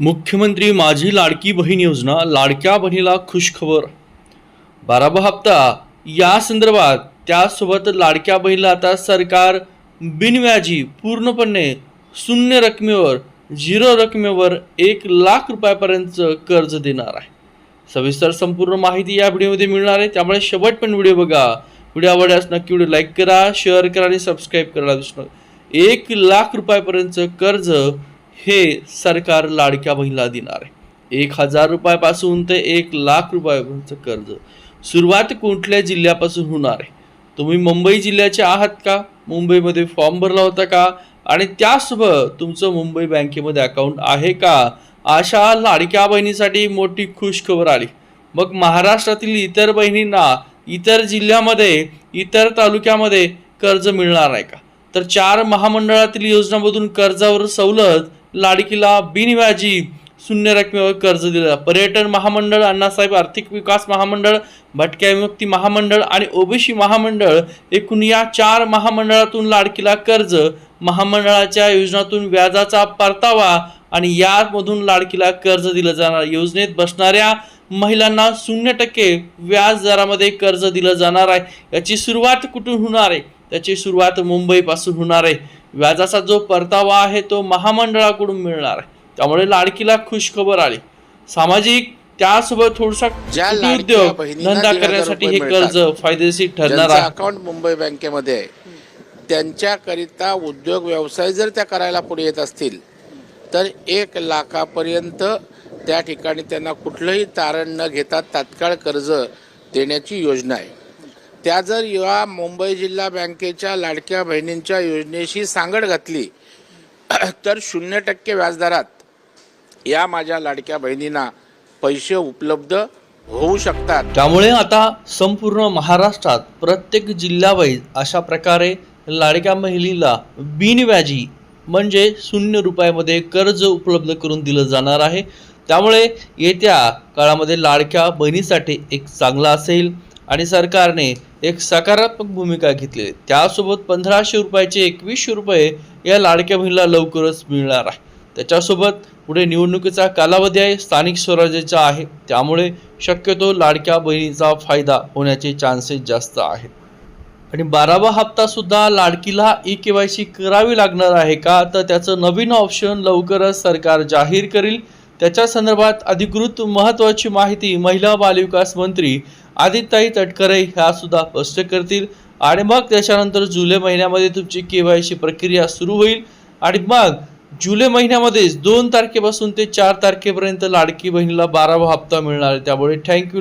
मुख्यमंत्री माझी लाडकी बहीण योजना लाडक्या बहिणीला खुशखबर. बारावा हप्ता. या संदर्भात त्यासोबत लाडक्या बहिणीला आता सरकार बिनव्याजी पूर्णपणे शून्य रकमेवर झिरो रकमेवर एक लाख रुपयापर्यंतचं कर्ज देणार आहे. सविस्तर संपूर्ण माहिती या व्हिडिओमध्ये मिळणार आहे. त्यामुळे शेवट पण व्हिडिओ बघा. व्हिडिओ आवडल्यास नक्की व्हिडिओ लाईक करा शेअर करा आणि सबस्क्राईब करायला विसरू नका. एक लाख रुपयापर्यंतचं कर्ज हे सरकार लाडक्या बहिणीला देणार आहे. एक हजार रुपयापासून ते एक लाख रुपयापर्यंत कर्ज. सुरुवात कुठल्या जिल्ह्यापासून होणार आहे? तुम्ही मुंबई जिल्ह्याचे आहात का? मुंबईमध्ये फॉर्म भरला होता का? आणि त्यासोबत तुमचं मुंबई बँकेमध्ये अकाउंट आहे का? अशा लाडक्या बहिणीसाठी मोठी खुश खबर आली. मग महाराष्ट्रातील इतर बहिणींना इतर जिल्ह्यामध्ये इतर तालुक्यामध्ये कर्ज मिळणार आहे का? तर चार महामंडळातील योजनांमधून कर्जावर सवलत लाडकीला बिनव्याजी शून्य रकमेवर कर्ज दिलं. पर्यटन महामंडळ अण्णासाहेब आर्थिक विकास महामंडळ भटक्या विमुक्ती महामंडळ आणि ओबीसी महामंडळ एकूण या चार महामंडळातून लाडकीला कर्ज महामंडळाच्या योजनातून व्याजाचा परतावा आणि यामधून लाडकीला कर्ज दिलं जाणार. योजनेत बसणाऱ्या महिलांना शून्य टक्के व्याज दरामध्ये कर्ज दिलं जाणार आहे. याची सुरुवात कुठून होणार आहे? त्याची सुरुवात मुंबईपासून होणार आहे. व्याजाचा जो परतावा आहे तो महामंडळाकडून मिळणार आहे. त्यामुळे लाडकीला खुशखबर आली. सामाजिक त्यासोबत थोडसा उद्योग धंदा करण्यासाठी हे कर्ज. फायदेशीर ठरणार आहे. अकाउंट मुंबई बँकेमध्ये आहे त्यांच्याकरिता उद्योग व्यवसाय जर त्या करायला पुढे येत असतील तर एक लाखापर्यंत त्या ठिकाणी त्यांना कुठलंही तारण न घेता तात्काळ कर्ज देण्याची योजना आहे. त्या जर या मुंबई जिल्हा बँकेच्या लाडक्या बहिणींच्या योजनेशी सांगड घातली तर शून्य टक्के व्याजदरात या माझ्या लाडक्या बहिणींना पैसे उपलब्ध होऊ शकतात. त्यामुळे आता संपूर्ण महाराष्ट्रात प्रत्येक जिल्ह्यावाईज अशा प्रकारे लाडक्या महिलेला बिनव्याजी म्हणजे शून्य रुपयामध्ये कर्ज उपलब्ध करून दिलं जाणार आहे. त्यामुळे येत्या काळामध्ये लाडक्या बहिणीसाठी एक चांगला असेल आणि सरकारने एक सकारात्मक भूमिका घेतली. आहे त्यासोबत पंधराशे रुपयाचे एकवीसशे रुपये या लाडक्या बहिणीला लवकरच मिळणार आहे. त्याच्यासोबत पुढे निवडणुकीचा कालावधी आहे स्थानिक स्वराज्याचा आहे. त्यामुळे शक्यतो लाडक्या बहिणीचा फायदा होण्याचे चान्सेस जास्त आहेत. आणि बारावा हप्ता सुद्धा लाडकीला ई के वाय सी करावी लागणार आहे का? तर त्याचं नवीन ऑप्शन लवकरच सरकार जाहीर करील. त्याच्या संदर्भात अधिकृत महत्त्वाची माहिती महिला बालविकास मंत्री आदित्यताई तटकरे ह्या सुद्धा स्पष्ट करतील. आणि मग त्याच्यानंतर जुलै महिन्यामध्ये तुमची के वाय सी प्रक्रिया सुरू होईल. आणि मग जुलै महिन्यामध्येच दोन तारखेपासून ते चार तारखेपर्यंत लाडकी बहिणीला बारावा हप्ता मिळणार आहे. त्यामुळे थँक्यू.